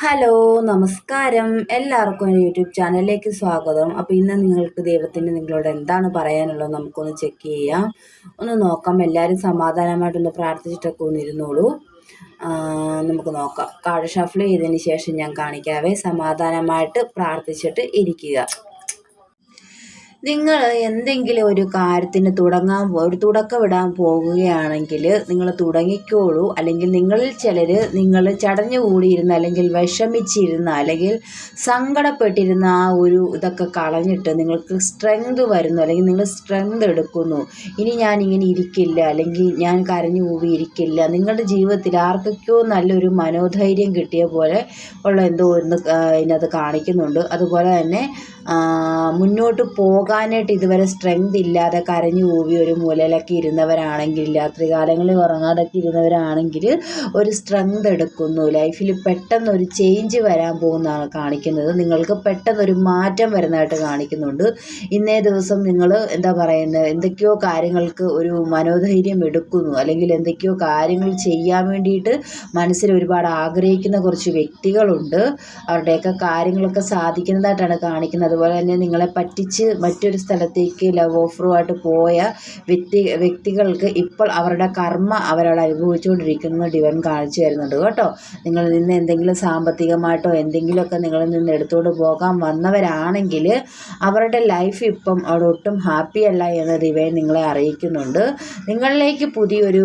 Hello നമസ്കാരം. എല്ലാവർക്കും YouTube ചാനലിലേക്ക് സ്വാഗതം. അപ്പോൾ ഇന്ന് നിങ്ങൾക്ക് ദൈവത്തിന് നിങ്ങളോട് എന്താണ് പറയാനുള്ളത് നമുക്കൊന്ന് ചെക്ക് ചെയ്യാം. ഒന്ന് നോക്കാം. എല്ലാവരും സമാധാനമായിട്ടൊന്ന് പ്രാർത്ഥിച്ചിട്ടൊക്കെ ഒന്ന് ഇരുന്നോളൂ. നമുക്ക് നോക്കാം. കാർഡ് ഷഫിൾ ചെയ്തതിന് ശേഷം ഞാൻ കാണിക്കാവേ. സമാധാനമായിട്ട് പ്രാർത്ഥിച്ചിട്ട് ഇരിക്കുക. നിങ്ങൾ എന്തെങ്കിലും ഒരു കാര്യത്തിന് തുടങ്ങാൻ ഒരു തുടക്കമിടാൻ പോകുകയാണെങ്കിൽ നിങ്ങൾ തുടങ്ങിക്കോളൂ. അല്ലെങ്കിൽ നിങ്ങളിൽ ചിലർ നിങ്ങൾ ചടഞ്ഞുകൂടിയിരുന്ന അല്ലെങ്കിൽ വിഷമിച്ചിരുന്ന അല്ലെങ്കിൽ സങ്കടപ്പെട്ടിരുന്ന ആ ഒരു ഇതൊക്കെ കളഞ്ഞിട്ട് നിങ്ങൾക്ക് സ്ട്രെങ്ത് വരുന്നു. അല്ലെങ്കിൽ നിങ്ങൾ സ്ട്രെങ്ത് എടുക്കുന്നു. ഇനി ഞാൻ ഇങ്ങനെ ഇരിക്കില്ല. അല്ലെങ്കിൽ ഞാൻ കരഞ്ഞു കൂടി ഇരിക്കില്ല. നിങ്ങളുടെ ജീവിതത്തിൽ ആർക്കൊക്കെയോ നല്ലൊരു മനോധൈര്യം കിട്ടിയ പോലെ ഉള്ള എന്തോ ഒന്ന് അതിനകത്ത് കാണിക്കുന്നുണ്ട്. അതുപോലെ തന്നെ മുന്നോട്ട് പോകാനായിട്ട് ഇതുവരെ സ്ട്രെങ്ത് ഇല്ലാതെ കരഞ്ഞു കൂവി ഒരു മൂലയിലൊക്കെ ഇരുന്നവരാണെങ്കിൽ രാത്രികാലങ്ങളിൽ ഉറങ്ങാതൊക്കെ ഇരുന്നവരാണെങ്കിൽ ഒരു സ്ട്രെങ്ത് എടുക്കുന്നു. ലൈഫിൽ പെട്ടെന്ന് ഒരു ചേഞ്ച് വരാൻ പോകുന്നതാണ് കാണിക്കുന്നത്. നിങ്ങൾക്ക് പെട്ടെന്ന് ഒരു മാറ്റം വരുന്നതായിട്ട് കാണിക്കുന്നുണ്ട്. ഇന്നേ ദിവസം നിങ്ങൾ എന്താ പറയുന്നത്? എന്തൊക്കെയോ കാര്യങ്ങൾക്ക് ഒരു മനോധൈര്യം എടുക്കുന്നു. അല്ലെങ്കിൽ എന്തൊക്കെയോ കാര്യങ്ങൾ ചെയ്യാൻ വേണ്ടിയിട്ട് മനസ്സിൽ ഒരുപാട് ആഗ്രഹിക്കുന്ന കുറച്ച് വ്യക്തികളുണ്ട്. അവരുടെയൊക്കെ കാര്യങ്ങളൊക്കെ സാധിക്കുന്നതായിട്ടാണ് കാണിക്കുന്നത്. അതുപോലെ തന്നെ നിങ്ങളെ പറ്റിച്ച് മറ്റൊരു സ്ഥലത്തേക്ക് ലവ് ഓഫറുമായിട്ട് പോയ വ്യക്തി വ്യക്തികൾക്ക് ഇപ്പോൾ അവരുടെ കർമ്മ അവരവിടെ അനുഭവിച്ചുകൊണ്ടിരിക്കുന്നത് ഡിവൻ കാണിച്ചു തരുന്നുണ്ട് കേട്ടോ. നിങ്ങളിൽ നിന്ന് എന്തെങ്കിലും സാമ്പത്തികമായിട്ടോ എന്തെങ്കിലുമൊക്കെ നിങ്ങളിൽ നിന്ന് എടുത്തുകൊണ്ട് പോകാൻ വന്നവരാണെങ്കിൽ അവരുടെ ലൈഫ് ഇപ്പം അവിടെ ഒട്ടും ഹാപ്പി അല്ല എന്ന് ദിവൻ നിങ്ങളെ അറിയിക്കുന്നുണ്ട്. നിങ്ങളിലേക്ക് പുതിയൊരു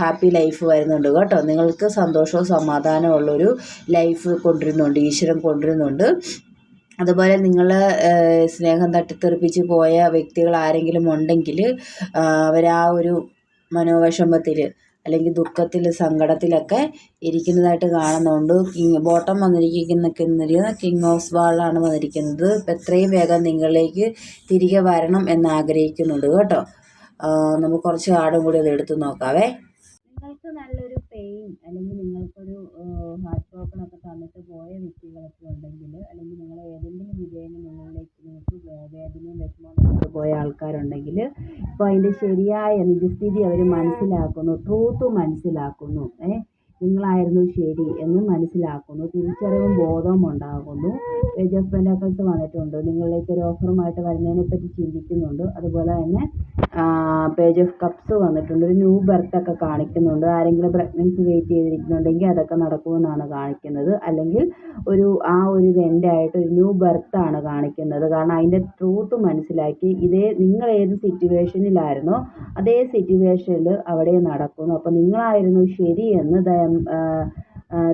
ഹാപ്പി ലൈഫ് വരുന്നുണ്ട് കേട്ടോ. നിങ്ങൾക്ക് സന്തോഷവും സമാധാനവും ഉള്ളൊരു ലൈഫ് കൊണ്ടുവരുന്നുണ്ട് ഈശ്വരൻ കൊണ്ടുവരുന്നുണ്ട്. അതുപോലെ നിങ്ങൾ സ്നേഹം തട്ടിത്തെറിപ്പിച്ച് പോയ വ്യക്തികൾ ആരെങ്കിലും ഉണ്ടെങ്കിൽ അവർ ആ ഒരു മനോവിഷമത്തിൽ അല്ലെങ്കിൽ ദുഃഖത്തിൽ സങ്കടത്തിലൊക്കെ ഇരിക്കുന്നതായിട്ട് കാണുന്നുണ്ട്. കിങ് ബോട്ടം വന്നിരിക്കുന്ന കിങ് ഓഫ് വാളാണ് വന്നിരിക്കുന്നത് എത്രയും വേഗം നിങ്ങളിലേക്ക് തിരികെ വരണം എന്ന് ആഗ്രഹിക്കുന്നുണ്ട് കേട്ടോ. നമുക്ക് കുറച്ച് കാർഡും കൂടി അത് എടുത്തു നോക്കാവേ. നിങ്ങൾക്ക് നല്ലൊരു പെയിൻ അല്ലെങ്കിൽ നിങ്ങൾക്കൊരു ഹാർട്ട് ബ്രോക്കൺ ഒക്കെ തന്നിട്ട് പോയ വ്യക്തികളൊക്കെ ഉണ്ടെങ്കിൽ അല്ലെങ്കിൽ നിങ്ങൾ ഏതെങ്കിലും വിജയം നിങ്ങളിലേക്ക് നിങ്ങൾക്ക് വേദനയും വിഷമവും തന്നിട്ട് പോയ ആൾക്കാരുണ്ടെങ്കിൽ ഇപ്പോൾ അതിന്റെ ശരിയായ നിജസ്ഥിതി അവർ മനസ്സിലാക്കുന്നു ട്രൂത്ത് മനസ്സിലാക്കുന്നു ഏ നിങ്ങളായിരുന്നു ശരി എന്ന് മനസ്സിലാക്കുന്നു. തിരിച്ചറിവും ബോധവും ഉണ്ടാകുന്നു. പേജ് ഓഫ് വന്നിട്ടുണ്ട്. നിങ്ങളിലേക്ക് ഒരു ഓഫറുമായിട്ട് വരുന്നതിനെ പറ്റി ചിന്തിക്കുന്നുണ്ട്. അതുപോലെ തന്നെ പേജ് ഓഫ് കപ്സ് വന്നിട്ടുണ്ട്. ഒരു ന്യൂ ബർത്ത് ഒക്കെ കാണിക്കുന്നുണ്ട്. ആരെങ്കിലും പ്രഗ്നൻസി വെയിറ്റ് ചെയ്തിരിക്കുന്നുണ്ടെങ്കിൽ അതൊക്കെ നടക്കുമെന്നാണ് കാണിക്കുന്നത്. അല്ലെങ്കിൽ ഒരു ആ ഒരു ഇത് എന്റെ ആയിട്ട് ഒരു ന്യൂ ബർത്ത് ആണ് കാണിക്കുന്നത്. കാരണം അതിന്റെ ട്രൂത്ത് മനസ്സിലാക്കി ഇതേ നിങ്ങൾ ഏത് സിറ്റുവേഷനിലായിരുന്നോ അതേ സിറ്റുവേഷനിൽ അവിടെ നടക്കുന്നു. അപ്പോൾ നിങ്ങളായിരുന്നു ശരിയെന്ന് ദ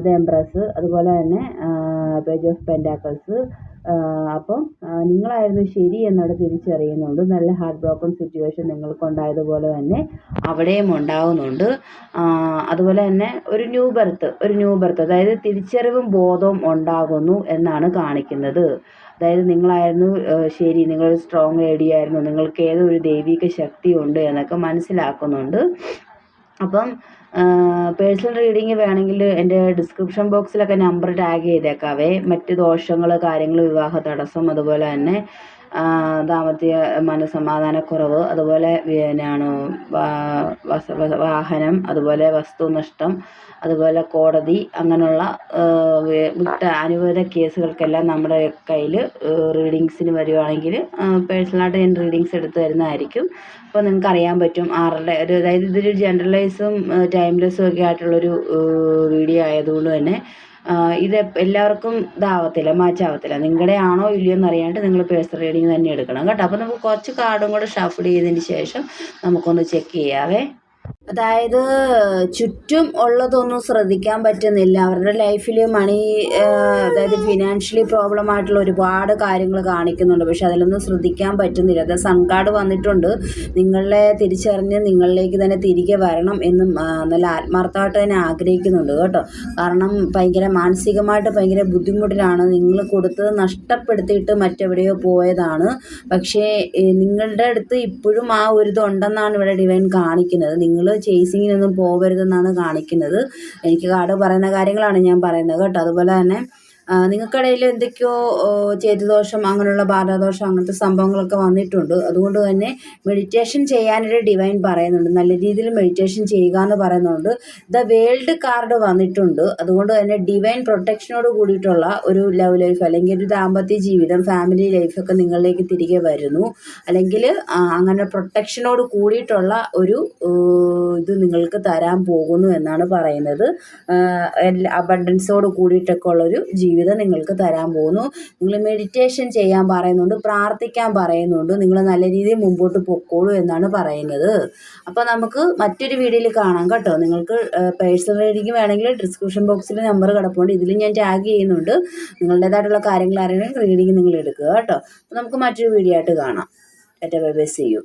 ദ എംപ്രസ് അതുപോലെ തന്നെ പേജ് ഓഫ് പെൻഡാക്കിൾസ് അപ്പം നിങ്ങളായിരുന്നു ശരി എന്നവിടെ തിരിച്ചറിയുന്നുണ്ട്. നല്ല ഹാർട്ട് ബ്രോക്കൺ സിറ്റുവേഷൻ നിങ്ങൾക്കുണ്ടായതുപോലെ തന്നെ അവിടെയും ഉണ്ടാകുന്നുണ്ട് അതുപോലെ തന്നെ ഒരു ന്യൂ ബർത്ത് ഒരു ന്യൂ ബർത്ത് അതായത് തിരിച്ചറിവും ബോധവും ഉണ്ടാകുന്നു എന്നാണ് കാണിക്കുന്നത്. അതായത് നിങ്ങളായിരുന്നു ശരി നിങ്ങൾ സ്ട്രോങ് ലേഡി ആയിരുന്നു നിങ്ങൾക്ക് ഏതൊരു ദൈവിക ശക്തി ഉണ്ട് എന്നൊക്കെ മനസ്സിലാക്കുന്നുണ്ട്. അപ്പം പേഴ്സണൽ റീഡിങ് വേണമെങ്കിൽ എന്റെ ഡിസ്ക്രിപ്ഷൻ ബോക്സിലൊക്കെ നമ്പർ ടാഗ് ചെയ്തേക്കാവേ. മറ്റ് ദോഷങ്ങൾ കാര്യങ്ങൾ വിവാഹ തടസ്സം അതുപോലെ തന്നെ ദാമ്പത്യ മനസമാധാനക്കുറവ് അതുപോലെ വ- വാഹനം അതുപോലെ വസ്തുനഷ്ടം അതുപോലെ കോടതി അങ്ങനെയുള്ള വിട്ട അനുവദിത കേസുകൾക്കെല്ലാം നമ്മുടെ കയ്യിൽ റീഡിങ്സിന് വരുവാണെങ്കിൽ പേഴ്സണലായിട്ട് ഞാൻ റീഡിങ്സ് എടുത്ത് തരുന്നതായിരിക്കും. അപ്പോൾ നിങ്ങൾക്ക് അറിയാൻ പറ്റും ആരുടെ ഒരു അതായത് ഇതൊരു ജനറലൈസും ടൈംലെസ്സും ഒക്കെ ആയിട്ടുള്ളൊരു വീഡിയോ ആയതുകൊണ്ട് തന്നെ ഇത് എല്ലാവർക്കും ഇതാവത്തില്ല മാച്ചാവത്തില്ല. നിങ്ങളുടെ ആണോ ഇല്ലയോ എന്ന് അറിയാണ്ട് നിങ്ങൾ പേഴ്സണൽ റീഡിങ് തന്നെ എടുക്കണം കേട്ടോ. അപ്പോൾ നമുക്ക് കുറച്ച് കാർഡും കൂടെ ഷഫിൾ ചെയ്തതിന് ശേഷം നമുക്കൊന്ന് ചെക്ക് ചെയ്യാവേ. അതായത് ചുറ്റും ഉള്ളതൊന്നും ശ്രദ്ധിക്കാൻ പറ്റുന്നില്ല. അവരുടെ ലൈഫിൽ മണി അതായത് ഫിനാൻഷ്യലി പ്രോബ്ലം ആയിട്ടുള്ള ഒരുപാട് കാര്യങ്ങൾ കാണിക്കുന്നുണ്ട്. പക്ഷെ അതിലൊന്നും ശ്രദ്ധിക്കാൻ പറ്റുന്നില്ല. അത് സൺകാർഡ് വന്നിട്ടുണ്ട്. നിങ്ങളെ തിരിച്ചറിഞ്ഞ് നിങ്ങളിലേക്ക് തന്നെ തിരികെ വരണം എന്നും നല്ല ആത്മാർത്ഥമായിട്ട് തന്നെ ആഗ്രഹിക്കുന്നുണ്ട് കേട്ടോ. കാരണം ഭയങ്കര മാനസികമായിട്ട് ഭയങ്കര ബുദ്ധിമുട്ടിലാണ്. നിങ്ങൾ കൊടുത്തത് നഷ്ടപ്പെടുത്തിയിട്ട് മറ്റെവിടെയോ പോയതാണ്. പക്ഷേ നിങ്ങളുടെ അടുത്ത് ഇപ്പോഴും ആ ഒരു ഇതുണ്ടെന്നാണ് ഇവിടെ ഡിവൈൻ കാണിക്കുന്നത്. നിങ്ങൾ ചേസിങ്ങിനൊന്നും പോകരുതെന്നാണ് കാണിക്കുന്നത്. എനിക്ക് കാർഡ് പറയുന്ന കാര്യങ്ങളാണ് ഞാൻ പറയുന്നത് കേട്ടോ. അതുപോലെ തന്നെ നിങ്ങൾക്കിടയിൽ എന്തൊക്കെയോ ചേതുദോഷം അങ്ങനെയുള്ള ബാധാദോഷം അങ്ങനത്തെ സംഭവങ്ങളൊക്കെ വന്നിട്ടുണ്ട്. അതുകൊണ്ട് തന്നെ മെഡിറ്റേഷൻ ചെയ്യാനൊരു ഡിവൈൻ പറയുന്നുണ്ട്. നല്ല രീതിയിൽ മെഡിറ്റേഷൻ ചെയ്യുക എന്ന് പറയുന്നുണ്ട്. ദ വേൾഡ് കാർഡ് വന്നിട്ടുണ്ട്. അതുകൊണ്ട് തന്നെ ഡിവൈൻ പ്രൊട്ടക്ഷനോട് കൂടിയിട്ടുള്ള ഒരു ലവ് ലൈഫ് അല്ലെങ്കിൽ ഒരു ദാമ്പത്യ ജീവിതം ഫാമിലി ലൈഫൊക്കെ നിങ്ങളിലേക്ക് തിരികെ വരുന്നു. അല്ലെങ്കിൽ അങ്ങനെ പ്രൊട്ടക്ഷനോട് കൂടിയിട്ടുള്ള ഒരു ഇത് നിങ്ങൾക്ക് തരാൻ പോകുന്നു എന്നാണ് പറയുന്നത്. അബണ്ടൻസോട് കൂടിയിട്ടൊക്കെ ഉള്ളൊരു ജീവിതം. നിങ്ങൾക്ക് തരാൻ പോകുന്നു. നിങ്ങൾ മെഡിറ്റേഷൻ ചെയ്യാൻ പറയുന്നുണ്ട് പ്രാർത്ഥിക്കാൻ പറയുന്നുണ്ട്. നിങ്ങൾ നല്ല രീതിയിൽ മുമ്പോട്ട് പൊക്കോളൂ എന്നാണ് പറയുന്നത്. അപ്പോൾ നമുക്ക് മറ്റൊരു വീഡിയോയിൽ കാണാം കേട്ടോ. നിങ്ങൾക്ക് പേഴ്സണൽ റീഡിങ് വേണമെങ്കിൽ ഡിസ്ക്രിപ്ഷൻ ബോക്സിൽ നമ്പർ കിടപ്പുണ്ട്. ഇതിൽ ഞാൻ ടാഗ് ചെയ്യുന്നുണ്ട്. നിങ്ങളുടേതായിട്ടുള്ള കാര്യങ്ങൾ അറിയണമെങ്കിൽ റീഡിങ് നിങ്ങൾ എടുക്കുക കേട്ടോ. അപ്പോൾ നമുക്ക് മറ്റൊരു വീഡിയോ ആയിട്ട് കാണാം. ഏറ്റവും ബൈ ബൈ സി യു